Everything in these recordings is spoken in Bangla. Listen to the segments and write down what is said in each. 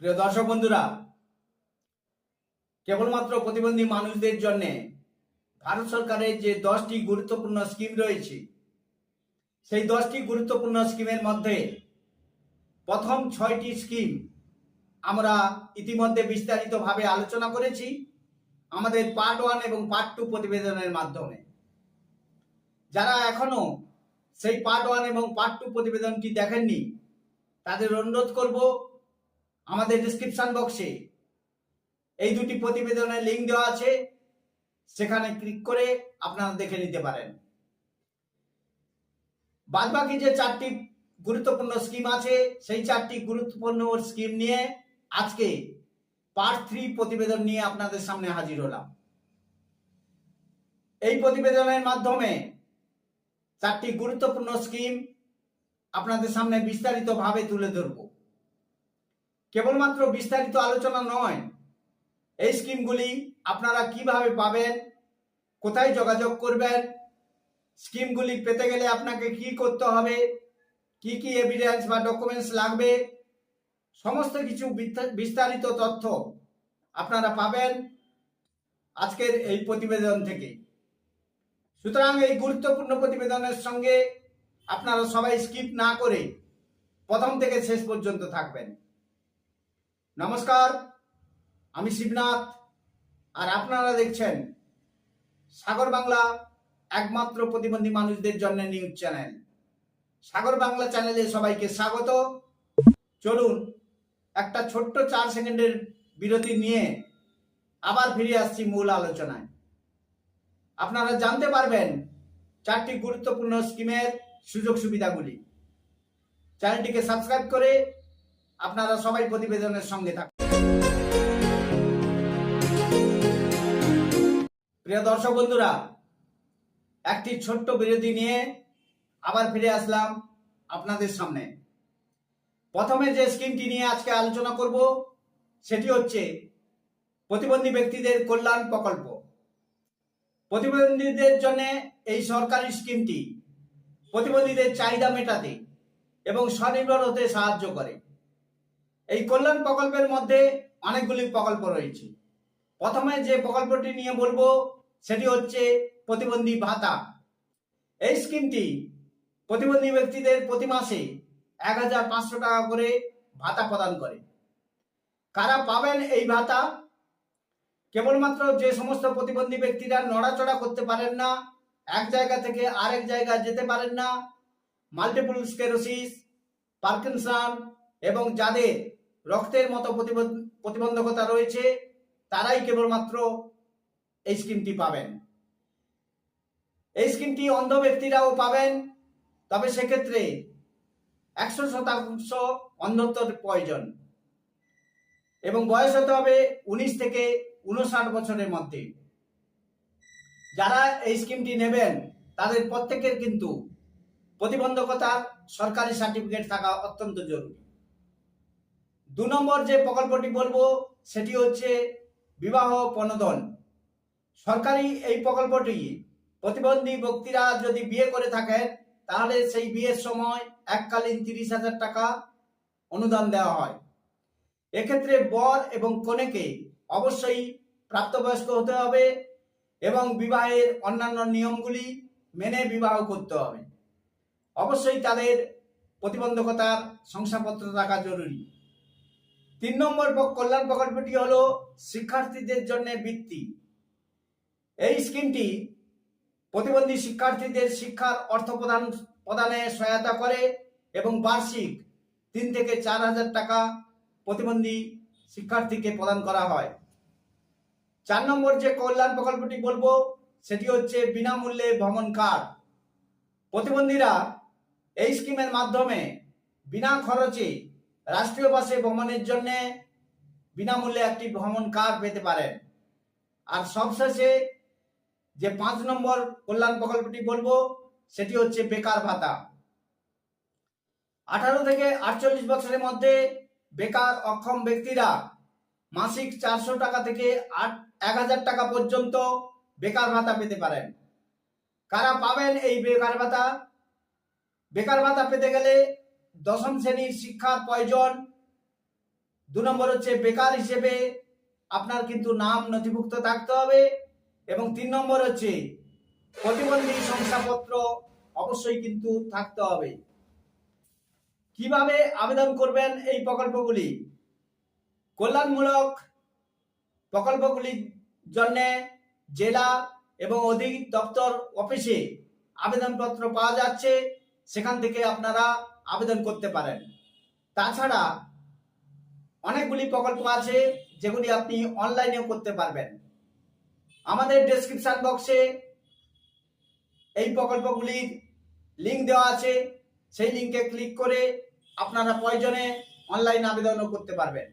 প্রিয় দর্শক বন্ধুরা, কেবলমাত্র প্রতিবন্ধী মানুষদের জন্য ভারত সরকারের যে দশটি গুরুত্বপূর্ণ স্কিম রয়েছে, সেই দশটি গুরুত্বপূর্ণ স্কিমের মধ্যে প্রথম ছয়টি স্কিম আমরা ইতিমধ্যে বিস্তারিতভাবে আলোচনা করেছি, আমাদের পার্ট ওয়ান এবং পার্ট টু প্রতিবেদনের মাধ্যমে। যারা এখনও সেই পার্ট ওয়ান এবং পার্ট টু প্রতিবেদনটি দেখেননি, তাদের অনুরোধ করব আমাদের ডিসক্রিপশন বক্সে এই দুটি প্রতিবেদনের লিঙ্ক দেওয়া আছে। সেখানে ক্লিক করে আপনারা দেখে নিতে পারেন। বাদবাকি যে চারটি গুরুত্বপূর্ণ স্কিম আছে, সেই চারটি গুরুত্বপূর্ণ স্কিম নিয়ে আজকে পার্ট থ্রি প্রতিবেদন নিয়ে আপনাদের সামনে হাজির হলাম। এই প্রতিবেদনের মাধ্যমে চারটি গুরুত্বপূর্ণ স্কিম আপনাদের সামনে বিস্তারিতভাবে তুলে ধরব। কেবলমাত্র বিস্তারিত আলোচনা নয়। এই স্কিমগুলি আপনারা কীভাবে পাবেন, কোথায় যোগাযোগ করবেন, স্কিমগুলি পেতে গেলে আপনাকে কি করতে হবে, কি কি এভিডেন্স বা ডকুমেন্টস লাগবে, সমস্ত কিছু বিস্তা- বিস্তারিত তথ্য আপনারা পাবেন আজকের এই প্রতিবেদন থেকে। সুতরাং এই গুরুত্বপূর্ণ প্রতিবেদনের সঙ্গে আপনারা সবাই স্কিপ না করে প্রথম থেকে শেষ পর্যন্ত থাকবেন। নমস্কার, আমি শিবনাথ, আর আপনারা দেখছেন সাগর বাংলা একমাত্র প্রতিবন্ধী মানুষদের জন্য নিউজ চ্যানেল। সাগর বাংলা চ্যানেলে সবাইকে স্বাগত। চলুন, একটা ছোট্ট চার সেকেন্ডের বিরতি নিয়ে আবার ফিরে আসছি মূল আলোচনায়। আপনারা জানতে পারবেন চারটি গুরুত্বপূর্ণ স্কিমের সুযোগ সুবিধাগুলি। চ্যানেলটিকে সাবস্ক্রাইব করে আপনারা সবাই প্রতিবেদনের সঙ্গে থাকুন। প্রিয় দর্শক বন্ধুরা, একটি ছোট্ট বিরতি নিয়ে আবার ফিরে আসলাম আপনাদের সামনে। প্রথমে যে স্কিমটি নিয়ে আজকে আলোচনা করব, সেটি হচ্ছে প্রতিবন্ধী ব্যক্তিদের কল্যাণ প্রকল্প। প্রতিবন্ধীদের জন্য এই সরকারি স্কিমটি প্রতিবন্ধীদের চাহিদা মেটাতে এবং স্বনির্ভর হতে সাহায্য করে। এই কল্যাণ প্রকল্পের মধ্যে অনেকগুলি প্রকল্প রয়েছে। প্রথমে যে প্রকল্পটি নিয়ে বলব, সেটি হচ্ছে প্রতিবন্ধী ভাতা। এই স্কিমটি প্রতিবন্ধী ব্যক্তিদের প্রতি মাসে এক হাজার পাঁচশো টাকা করে ভাতা প্রদান করে। কারা পাবেন এই ভাতা? কেবলমাত্র যে সমস্ত প্রতিবন্ধী ব্যক্তিরা নড়াচড়া করতে পারেন না, এক জায়গা থেকে আরেক জায়গায় যেতে পারেন না মাল্টিপল স্কেরোসিস পার্কিনসন এবং যাদের রক্তের মতো প্রতিবন্ধ- প্রতিবন্ধকতা রয়েছে, তারাই কেবলমাত্র এই স্কিমটি পাবেন। এই স্কিমটি অন্ধ ব্যক্তিরাও পাবেন, তবে সেক্ষেত্রে একশো শতাংশ অন্ধত্বর প্রয়োজন। এবং বয়স হতে হবে উনিশ থেকে উনষাট বছরের মধ্যে। যারা এই স্কিমটি নেবেন, তাদের প্রত্যেকের কিন্তু প্রতিবন্ধকতার সরকারি সার্টিফিকেট থাকা অত্যন্ত জরুরি। দু নম্বর যে প্রকল্পটি বলব, সেটি হচ্ছে বিবাহ প্রণোদন। সরকারি এই প্রকল্পটি প্রতিবন্ধী ব্যক্তিরা যদি বিয়ে করে থাকেন, তাহলে সেই বিয়ের সময় এককালীন তিরিশ হাজার টাকা অনুদান দেওয়া হয়। এক্ষেত্রে বর এবং কনেকে অবশ্যই প্রাপ্তবয়স্ক হতে হবে এবং বিবাহের অন্যান্য নিয়মগুলি মেনে বিবাহ করতে হবে। অবশ্যই তাদের প্রতিবন্ধকতার শংসাপত্র থাকা জরুরি। তিন নম্বর কল্যাণ প্রকল্পটি হল শিক্ষার্থীদের জন্য বৃত্তি। এই স্কিমটি প্রতিবন্ধী শিক্ষার্থীদের শিক্ষার অর্থ প্রদান, প্রদানে সহায়তা করে এবং বার্ষিক তিন থেকে চার হাজার টাকা প্রতিবন্ধী শিক্ষার্থীকে প্রদান করা হয়। চার নম্বর যে কল্যাণ প্রকল্পটি বলব, সেটি হচ্ছে বিনামূল্যে ভ্রমণ কার্ড। প্রতিবন্ধীরা এই স্কিমের মাধ্যমে বিনা খরচে রাষ্ট্রীয় বাসে ভ্রমণের জন্য বিনামূল্যে একটি ভ্রমণ কার্ড পেতে পারেন। আর সবশেষে যে পাঁচ নম্বর কল্যাণ প্রকল্পটি বলব, সেটি হচ্ছে বেকার ভাতা। আঠারো থেকে আটচল্লিশ বছরের মধ্যে বেকার অক্ষম ব্যক্তিরা মাসিক চারশো টাকা থেকে আট, এক হাজার টাকা পর্যন্ত বেকার ভাতা পেতে পারেন। কারা পাবেন এই বেকার ভাতা? বেকার ভাতা পেতে গেলে দশম শ্রেণির শিক্ষার প্রয়োজন। দু নম্বর হচ্ছে বেকার হিসেবে আপনার কিন্তু নাম নথিভুক্ত থাকতে হবে এবং তিন নম্বর হচ্ছে প্রতিবন্ধী শংসাপত্র অবশ্যই কিন্তু থাকতে হবে। কীভাবে আবেদন করবেন এই প্রকল্পগুলি? কল্যাণমূলক প্রকল্পগুলির জন্য জেলা এবং অধিক দপ্তর অফিসে আবেদনপত্র পাওয়া যাচ্ছে। সেখান থেকে আপনারা আবেদন করতে পারেন। তাছাড়া অনেকগুলি প্রকল্প আছে যেগুলি আপনি অনলাইনেও করতে পারবেন। আমাদের ডেসক্রিপশন বক্সে এই প্রকল্পগুলির লিঙ্ক দেওয়া আছে। সেই লিঙ্কে ক্লিক করে আপনারা প্রয়োজনে অনলাইন আবেদনও করতে পারবেন।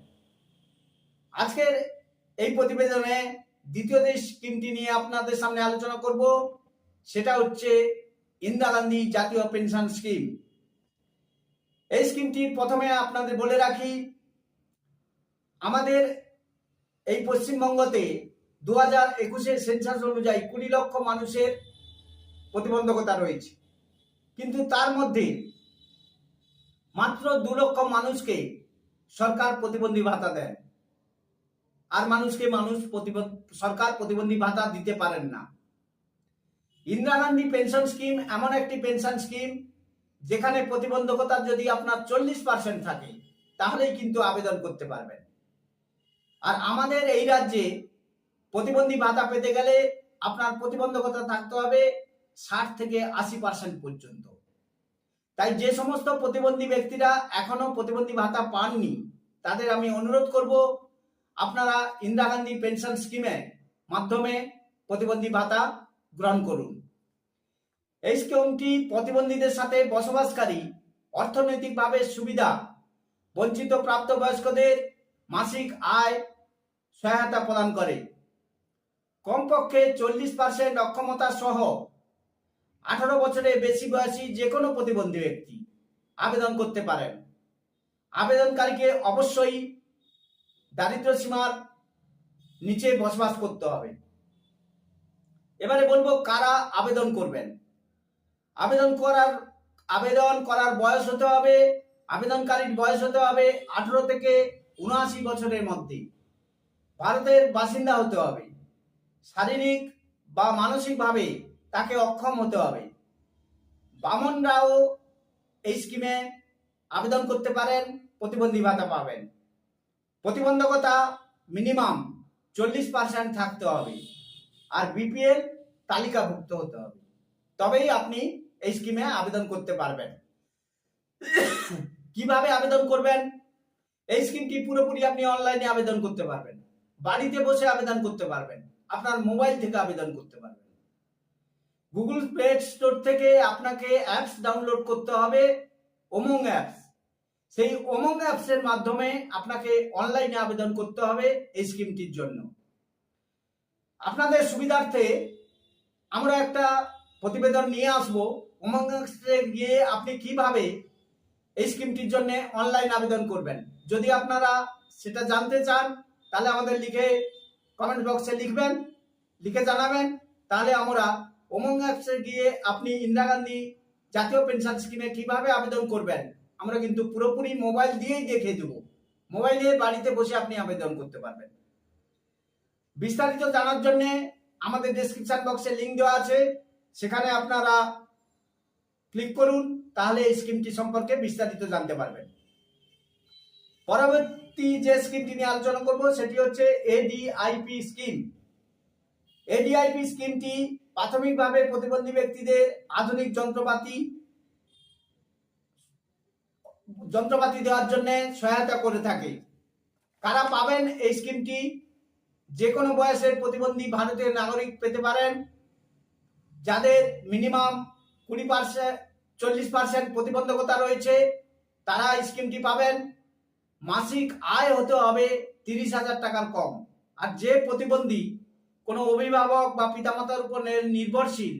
আজকের এই প্রতিবেদনে দ্বিতীয় যে স্কিমটি নিয়ে আপনাদের সামনে আলোচনা করব, সেটা হচ্ছে ইন্দিরা গান্ধী জাতীয় পেনশন স্কিম এই স্কিমটির প্রথমে আপনাদের বলে রাখি, আমাদের এই পশ্চিমবঙ্গতে দু হাজার একুশের সেন্সাস অনুযায়ী কুড়ি লক্ষ মানুষের প্রতিবন্ধকতা রয়েছে। কিন্তু তার মধ্যে মাত্র দু লক্ষ মানুষকে সরকার প্রতিবন্ধী ভাতা দেন। আর মানুষকে মানুষ সরকার প্রতিবন্ধী ভাতা দিতে পারেন না। ইন্দিরা গান্ধী পেনশন স্কিম এমন একটি পেনশন স্কিম যেখানে প্রতিবন্ধকতা যদি আপনার চল্লিশ পার্সেন্ট থাকে, তাহলেই কিন্তু আবেদন করতে পারবেন। আর আমাদের এই রাজ্যে প্রতিবন্ধী ভাতা পেতে গেলে আপনার প্রতিবন্ধকতা থাকতে হবে ষাট থেকে আশি পার্সেন্ট পর্যন্ত। তাই যে সমস্ত প্রতিবন্ধী ব্যক্তিরা এখনও প্রতিবন্ধী ভাতা পাননি, তাদের আমি অনুরোধ করব, আপনারা ইন্দিরা গান্ধী পেনশন স্কিমের মাধ্যমে প্রতিবন্ধী ভাতা গ্রহণ করুন। এই স্কিমটি প্রতিবন্ধীদের সাথে বসবাসকারী অর্থনৈতিকভাবে সুবিধা, বঞ্চিত প্রাপ্তবয়স্কদের মাসিক আয় সহায়তা প্রদান করে। কমপক্ষে চল্লিশ পার্সেন্ট অক্ষমতা সহ আঠারো বছরের বেশি বয়সী যে কোনো প্রতিবন্ধী ব্যক্তি আবেদন করতে পারেন। আবেদনকারীকে অবশ্যই দারিদ্র সীমার নিচে বসবাস করতে হবে। এবারে বলব কারা আবেদন করবেন। আবেদন করার আবেদন করার বয়স হতে হবে, আবেদনকারীর বয়স হতে হবে আঠারো থেকে উনআশি বছরের মধ্যে। ভারতের বাসিন্দা হতে হবে। শারীরিক বা মানসিকভাবে তাকে অক্ষম হতে হবে। বামনরাও এই স্কিমে আবেদন করতে পারেন, প্রতিবন্ধী ভাতা পাবেন। প্রতিবন্ধকতা মিনিমাম চল্লিশ পার্সেন্ট থাকতে হবে। আর বিপিএল তালিকাভুক্ত হতে হবে। তবেই আপনি এই স্কিমে আবেদন করতে পারবেন। কীভাবে আবেদন করবেন? এই স্কিমটি পুরোপুরি আপনি অনলাইনে আবেদন করতে পারবেন। বাড়িতে বসে আবেদন করতে পারবেন। আপনার মোবাইল থেকে আবেদন করতে পারবেন। গুগল প্লে স্টোর থেকে আপনাকে অ্যাপস ডাউনলোড করতে হবে ওমং অ্যাপস সেই ওমং অ্যাপসের মাধ্যমে আপনাকে অনলাইনে আবেদন করতে হবে এই স্কিমটির জন্য। আপনাদের সুবিধার্থে আমরা একটা প্রতিবেদন নিয়ে আসব। উমঙ্গ গিয়ে আপনি কীভাবে এই স্কিমটির জন্য অনলাইন আবেদন করবেন? যদি আপনারা সেটা জানতে চান, তাহলে আমাদের লিখে কমেন্ট বক্সে লিখবেন, লিখে জানাবেন। তাহলে আমরা উমঙ্গ অ্যাপসে গিয়ে আপনি ইন্দিরা গান্ধী জাতীয় পেনশন স্কিমে কীভাবে আবেদন করবেন, আমরা কিন্তু পুরোপুরি মোবাইল দিয়েই দেখিয়ে দেবো। মোবাইলে বাড়িতে বসে আপনি আবেদন করতে পারবেন। বিস্তারিত জানার জন্য আমাদের ডেসক্রিপশন বক্সে লিংক দেওয়া আছে। সেখানে আপনারা করুন, তাহলে এই স্কিমটি সম্পর্কে বিস্তারিত জানতে পারবেন। পরবর্তী যে স্কিমটি নিয়ে আলোচনা করব, সেটি হচ্ছে এডিআইপি স্কিম। এডিআইপি স্কিমটি প্রাথমিকভাবে প্রতিবন্ধী ব্যক্তিদের আধুনিক যন্ত্রপাতি যন্ত্রপাতি দেওয়ার জন্য সহায়তা করে থাকে। কারা পাবেন এই স্কিমটি? যে কোনো বয়সের প্রতিবন্ধী ভারতীয় নাগরিক পেতে পারেন। যাদের মিনিমাম কুড়ি পার্সেন্ট চল্লিশ পার্সেন্ট প্রতিবন্ধকতা রয়েছে। তারা স্কিমটি পাবেন। মাসিক আয় হতে হবে তিরিশ হাজার টাকার কম। আর যে প্রতিবন্ধী কোনো অভিভাবক বা পিতামাতার উপর নির্ভরশীল,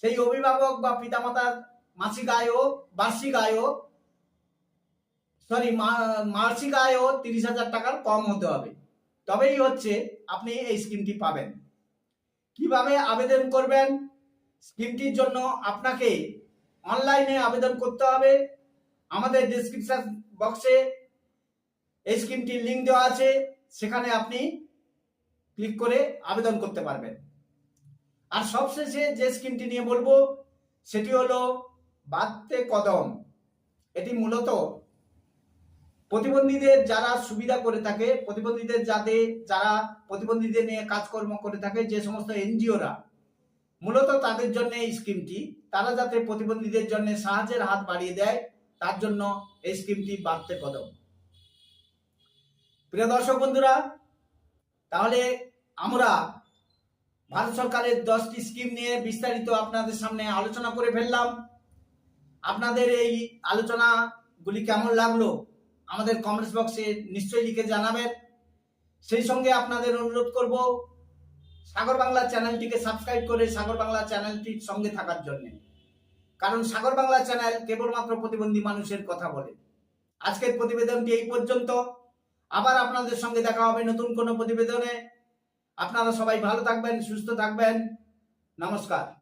সেই অভিভাবক বা পিতামাতার মাসিক আয়ও, বার্ষিক আয়ও, সরি মাসিক আয়ও তিরিশ হাজার টাকার কম হতে হবে। তবেই হচ্ছে আপনি এই স্কিমটি পাবেন। কীভাবে আবেদন করবেন? স্কিমটির জন্য আপনাকে অনলাইনে আবেদন করতে হবে। আমাদের ডিসক্রিপশন বক্সে এই স্কিমটির লিঙ্ক দেওয়া আছে। সেখানে আপনি ক্লিক করে আবেদন করতে পারবেন। আর সবশেষে যে স্কিমটি নিয়ে বলব, সেটি হলো বাড়তে কদম। এটি মূলত প্রতিবন্ধীদের যারা সুবিধা করে থাকে, প্রতিবন্ধীদের যাতে, যারা প্রতিবন্ধীদের নিয়ে কাজকর্ম করে থাকে, যে সমস্ত এনজিওরা মূলত তাদের জন্য এই স্কিমটি। তারা যাতে প্রতিবন্ধীদের জন্য সাহায্যের হাত বাড়িয়ে দেয়, তার জন্য এই স্কিমটি বাড়তে কদম। প্রিয় দর্শক বন্ধুরা, তাহলে আমরা ভারত সরকারের দশটি স্কিম নিয়ে বিস্তারিত আপনাদের সামনে আলোচনা করে ফেললাম। আপনাদের এই আলোচনাগুলি কেমন লাগল, আমাদের কমেন্টস বক্সে নিশ্চয়ই লিখে জানাবেন। সেই সঙ্গে আপনাদের অনুরোধ করব সাগর বাংলা চ্যানেলটিকে সাবস্ক্রাইব করে সাগর বাংলা চ্যানেলটির সঙ্গে থাকার জন্য। কারণ সাগর বাংলা চ্যানেল কেবলমাত্র প্রতিবন্ধী মানুষের কথা বলে। আজকের প্রতিবেদনটি এই পর্যন্ত। আবার আপনাদের সঙ্গে দেখা হবে নতুন কোনো প্রতিবেদনে। আপনারা সবাই ভালো থাকবেন, সুস্থ থাকবেন। নমস্কার।